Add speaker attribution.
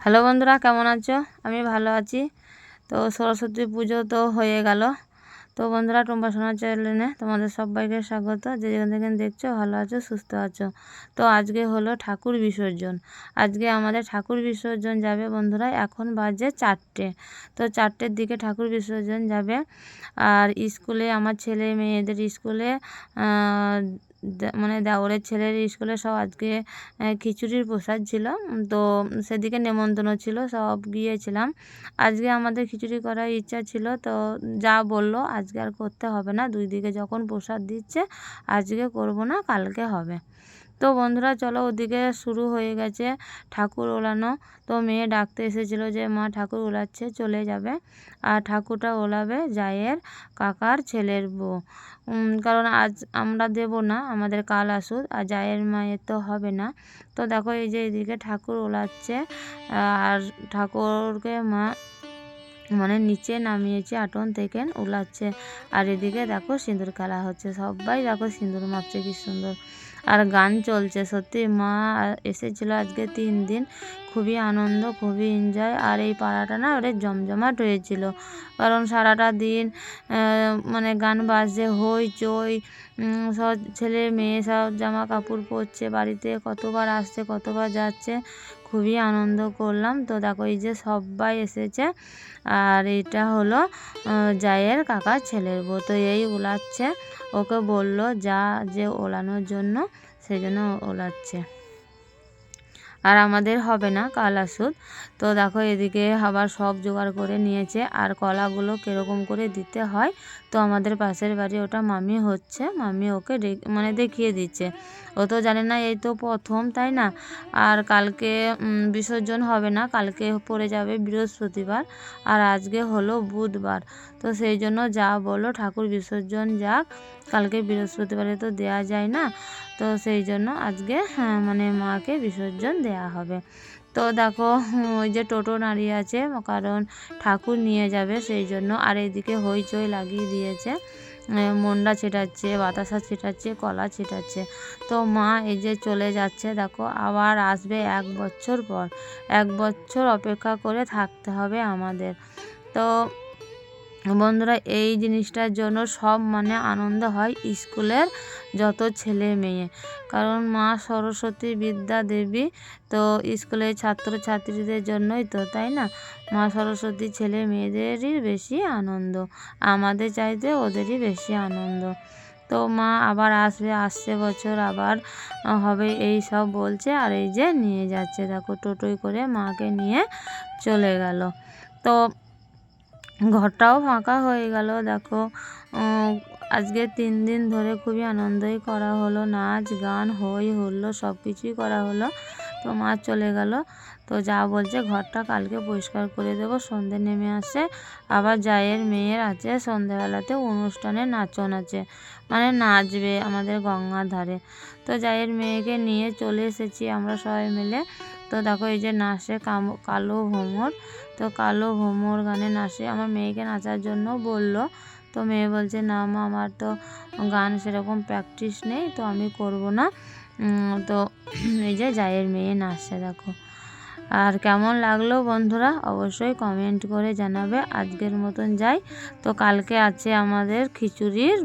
Speaker 1: Hello বন্ধুরা, কেমন আছো? আমি ভালো আছি। তো সরস্বতী পুজো তো হয়ে গেল। তো বন্ধুরা, টুম্পা সোনার চ্যানেলে তোমাদের সবাইকে স্বাগত। যে যেখান থেকে দেখছ, ভালো আছো, সুস্থ আছো। তো আজকে হলো ঠাকুর বিসর্জন। আজকে আমাদের ঠাকুর বিসর্জন যাবে বন্ধুরা এখন বাজে চারটে। তো চারটের দিকে ঠাকুর বিসর্জন যাবে। আর স্কুলে, আমার ছেলে, মেয়েদের স্কুলে মানে দেওরের ছেলের স্কুলে সব আজকে খিচুড়ির প্রসাদ ছিল। তো সেদিকে নেমন্তন্ন ছিল, সব গিয়েছিলাম। আজকে আমাদের খিচুড়ি করার ইচ্ছা ছিল, তো যা বলল, আজকে আর করতে হবে না। দুই দিকে যখন প্রসাদ দিচ্ছে, আজকে করব না, কালকে হবে। তো বন্ধুরা, চলো ওদিকে শুরু হয়ে গেছে ঠাকুর ওলানো। তো মেয়ে ডাকতে এসেছিল যে, মা, ঠাকুর ওলাচ্ছে, চলে যাবে। আর ঠাকুরটা ওলাবে জায়ের কাকার ছেলের বউ। কারণ আজ আমরা দেব না, আমাদের কাল আসুক, আর জায়ের মায়ের তো হবে না। তো দেখো, এই যে এদিকে ঠাকুর ওলাচ্ছে, আর ঠাকুরকে মা মানে নিচে নামিয়েছে, আটন থেকে উলাচ্ছে আর এদিকে দেখো, সিঁদুর খেলা হচ্ছে। সবাই দেখো সিঁদুর মাখছে কি সুন্দর। আর গান চলছে, সত্যি মা এসেছিল আজকে তিন দিন। খুবই আনন্দ, খুবই এনজয় আর এই পাড়াটা না ওদের জমজমাট হয়েছিল। কারণ সারাটা দিন মানে গান বাজছে, হই চই সব ছেলে মেয়ে সব জামা কাপড় পরছে, বাড়িতে কতবার আসছে, কতবার যাচ্ছে। খুবই আনন্দ করলাম। তো দেখো এই যে সবাই এসেছে। আর এটা হলো জায়ের কাকার ছেলের বউ। তো এই ওলাচ্ছে। ওকে বলল যা যে ওলানোর জন্য, সেজন্য ওলাচ্ছে। আর আমাদের হবে না কাল আসুদ তো দেখো এদিকে আবার সব জোগাড় করে নিয়েছে। আর কলাগুলো কীরকম করে দিতে হয়? তো আমাদের পাশের বাড়ি ওটা মামি হচ্ছে। মামি ওকে মানে দেখিয়ে দিচ্ছে। ও তো জানে না, এই তো প্রথম, তাই না? আর কালকে বিসর্জন হবে না। কালকে পড়ে যাবে বৃহস্পতিবার। আর আজকে হলো বুধবার। তো সেই জন্য যা বলো, ঠাকুর বিসর্জন যাক। কালকে বৃহস্পতিবারে তো দেয়া যায় না। তো সেই জন্য আজকে হ্যাঁ, মানে মাকে বিসর্জন দেয়া হবে। তো দেখো ওই যে টোটো দাঁড়িয়ে আছে কারণ ঠাকুর নিয়ে যাবে সেই জন্য। আর এইদিকে হইচই লাগিয়ে দিয়েছে মন্ডা ছেটাচ্ছে বাতাসা ছেটাচ্ছে কলা ছেটাচ্ছে। তো মা এই যে চলে যাচ্ছে দেখো আবার আসবে এক বছর পর। এক বছর অপেক্ষা করে থাকতে হবে আমাদের। তো বন্ধুরা, এই জিনিসটার জন্য সব মানে আনন্দ হয় স্কুলের যত ছেলে মেয়ে। কারণ মা সরস্বতী বিদ্যা দেবী তো স্কুলের ছাত্রছাত্রীদের জন্যই তো, তাই না? মা সরস্বতী ছেলে মেয়েদেরই বেশি আনন্দ, আমাদের চাইতে ওদেরই বেশি আনন্দ। তো মা আবার আসবে, আসছে বছর আবার হবে, এই সব বলছে আর এই যে নিয়ে যাচ্ছে। দেখো টোটোই করে মাকে নিয়ে চলে গেল। তো ঘরটাও ফাঁকা হয়ে গেল, দেখো। আজকে তিন দিন ধরে খুবই আনন্দই করা হলো, নাচ, গান হই হুল্লো, সব কিছুই করা হলো। তো মা চলে গেল। তো যা বলছে, ঘরটা কালকে পরিষ্কার করে দেবো, সন্ধে নেমে আসে। আবার জায়ের মেয়ের আছে, সন্ধেবেলাতে অনুষ্ঠানে নাচন আছে মানে নাচবে আমাদের গঙ্গার ধারে। তো জায়ের মেয়েকে নিয়ে চলে এসেছি আমরা সবাই মিলে। তো দেখো এই যে নাচে কালো ভোমর। তো কালো ভোমর গানে নাচে। আমার মেয়েকে নাচার জন্য বলল। তো মেয়ে বলছে, না মা, আমার তো গান সেরকম প্র্যাকটিস নেই, তো আমি করব না। তো এই যে জায়ের মেয়ে নাচছে, দেখো। আর কেমন লাগল বন্ধুরা? অবশ্যই কমেন্ট করে জানাবে। আজকের মতন যাই। তো কালকে আছে আমাদের খিচুড়ির